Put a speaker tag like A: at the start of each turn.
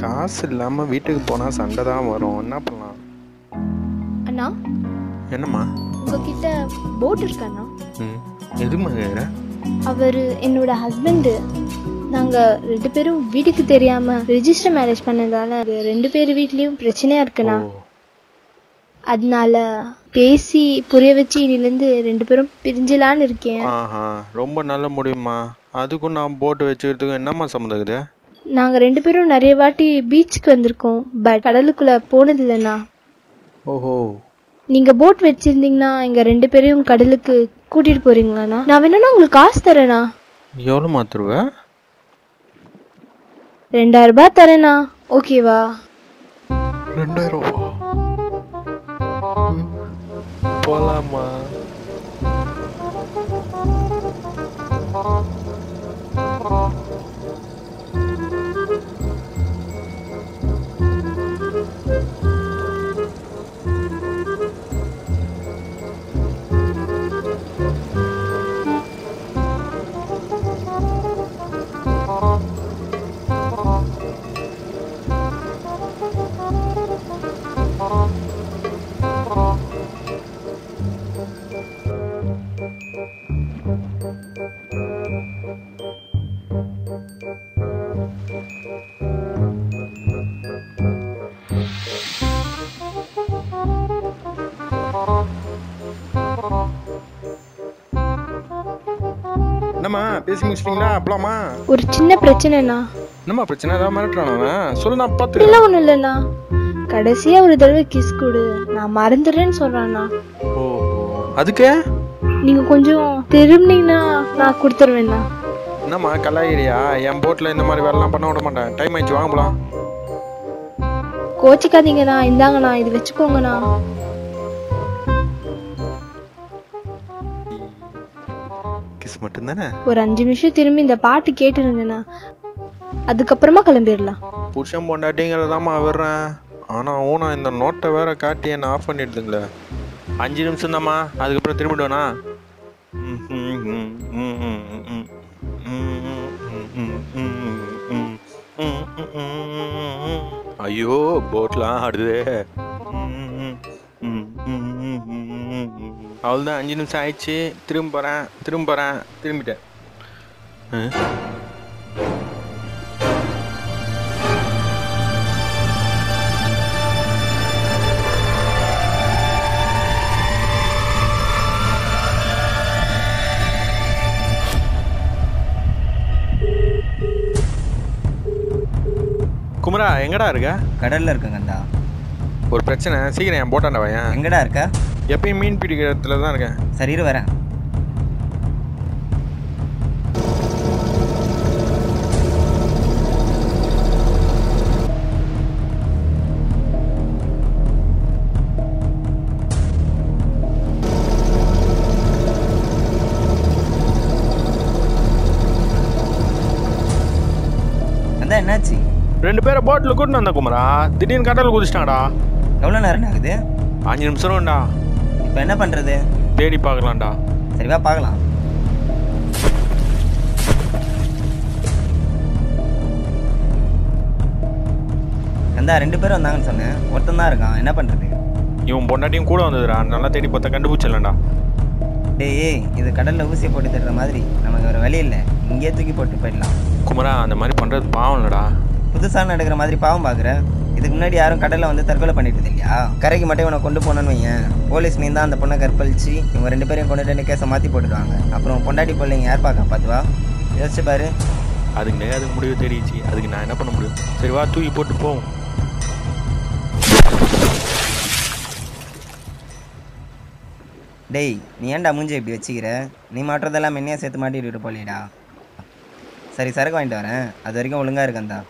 A: காசு இல்லாமல் வீட்டுக்கு போனால் சண்டை தான் வரும். என்ன பண்ணலாம்?
B: அண்ணா?
A: என்னம்மா?
B: உங்ககிட்ட போட் இருக்காண்ணா
A: ம். எதுமா
B: அவர் என்னோட ஹஸ்பண்டு நாங்கள் ரெண்டு பேரும் வீட்டுக்கு தெரியாமல் ரெஜிஸ்டர் மேரேஜ் பண்ணதால அது ரெண்டு பேர் வீட்லேயும் பிரச்சனையாக இருக்குண்ணா அதனால பேசி புரிய வச்சு இனிலேருந்து ரெண்டு பேரும் பிரிஞ்சலான்னு இருக்கேன்.
A: ஆஹா ரொம்ப நல்ல முடியுமா அதுக்கும் நான் போட்டு வச்சுக்கிறதுக்கும் என்னம்மா சம்மந்தம் இருக்குது?
B: நாங்கள் ரெண்டு பேரும் நிறைய வாட்டி பீச்சுக்கு வந்திருக்கோம் பட் கடலுக்குள்ளே போனது இல்லைண்ணா.
A: ஓஹோ.
B: நீங்கள் போட் வச்சுருந்தீங்கன்னா எங்கள் ரெண்டு பேரையும் கடலுக்கு கூட்டிகிட்டு போகிறீங்களாண்ணா நான் வேணும்னா உங்களுக்கு காசு தரேண்ணா.
A: எவ்வளோ மாத்துருவ?
B: ரெண்டாயிரம் ரூபாய் தரேண்ணா. ஓகேவா
A: ரெண்டாயிரம் போலாமா? என்னம்மா பேசி முடிச்சிட்டீங்களா? அப்பலாமா
B: ஒரு சின்ன பிரச்சனைண்ணா.
A: என்னம்மா பிரச்சனை? ஏதாவது மிரட்டுறான் அவன்? சொல்லு நான் பார்த்துக்கிறேன்.
B: இதெல்லாம் ஒன்றும் இல்லைண்ணா. கடைசியாக ஒரு தடவை கிஸ் கொடு. நான் மறந்துடுறேன்னு சொல்கிறாண்ணா
A: ஓ அதுக்கு?
B: நீங்கள் கொஞ்சம் திரும்பினீங்கன்னா நான் கொடுத்துருவேண்ணா.
A: என்னம்மா கலாயிரியா என் போட்டில் இந்த மாதிரி வேலைலாம் பண்ண விட மாட்டேன். டைம் ஆயிடுச்சு வாங்க போலாம்.
B: கோச்சிக்காதீங்கண்ணா. இந்தாங்கண்ணா இது வச்சுக்கோங்கண்ணா.
A: கிஸ் மட்டும்தானே
B: ஒரு அஞ்சு நிமிஷம் திரும்பி இந்த பாட்டு கேட்டுருங்கண்ணா அதுக்கப்புறமா கிளம்பிடலாம்
A: புருஷன் பொண்டாட்டிங்கிறதாம்மா விடுறேன் ஆனால் ஊனா இந்த நோட்டை வேற காட்டி என்ன ஆஃப் பண்ணிடுதுங்களே அஞ்சு நிமிஷம் தாம்மா அதுக்கப்புறம் திரும்பிடுவேனா ஐயோ போட்லாம் ஆடுதே அவ்வளோதான் அஞ்சு நிமிஷம் ஆயிடுச்சு. திரும்ப போகிறேன் திரும்ப போகிறேன் திரும்பிட்டேன். குமரா எங்கடா இருக்க?
C: கடல்ல இருக்குங்கண்டா
A: ஒரு பிரச்சனை. சீக்கிரம் என் போட்டாண்ட வையன்
C: எங்கடா இருக்க?
A: எப்பயும் மீன் பிடிக்கிற இடத்துல தான் இருக்கேன்.
C: சரி இரு வரேன். என்னாச்சு?
A: ரெண்டு பேரை போட்டில் கூட்டின்னு வந்த குமரா. திடீர்னு கடலில் குதிச்சிட்டாங்கடா
C: எவ்வளோ நேரம் ஆகுது?
A: அஞ்சு நிமிஷம்டா
C: இப்போ என்ன பண்ணுறது?
A: தேடி பார்க்கலாம்டா.
C: சரி வா பார்க்கலாம். கந்தா ரெண்டு பேரும் வந்தாங்கன்னு சொன்னேன். ஒருத்தன் தான் இருக்கான். என்ன பண்ணுறது?
A: இவன் பொண்டாட்டியும் கூட வந்ததுடா. நல்லா தேடி பார்த்தா கண்டுபிடிச்சிடலாம்டா.
C: டேய் இது கடலில் ஊசியை போட்டு தட்டுற மாதிரி. நமக்கு வேறு வழி இல்லை. இங்கேயே தூக்கி போட்டு போயிடலாம்.
A: குமரா அந்த மாதிரி பண்ணுறது பாவம் இல்லடா
C: புதுசாக நடக்கிற மாதிரி பாவம் பார்க்குற. இதுக்கு முன்னாடி யாரும் கடலில் வந்து தற்கொலை பண்ணிட்டு இல்லையா? கரைக்கு மட்டும் இவனை கொண்டு போனோன்னு வையேன். போலீஸ் நீ தான் அந்த பொண்ணை கற்பழிச்சு இவங்க ரெண்டு பேரையும் கொண்டுட்டு கேஸை மாற்றி போட்டுடுவாங்க. அப்புறம் பொண்டாட்டி பிள்ளைங்க யார் பார்க்க பார்த்துவா யோசிச்சு பாரு.
A: அதுக்கு அதுக்கு முடிவு தெரியுச்சு அதுக்கு நான் என்ன பண்ண முடியும்? சரி வா தூக்கி போட்டு போவோம்
C: டேய் நீ ஏன்டா மூஞ்சி இப்படி வச்சுக்கிற? நீ மாட்டுறதெல்லாம் மென்னையாக சேர்த்து மாட்டிட்டு போலேடா சரி சரக்கு வாங்கிட்டு வரேன். அது வரைக்கும் ஒழுங்காக இருக்கந்தா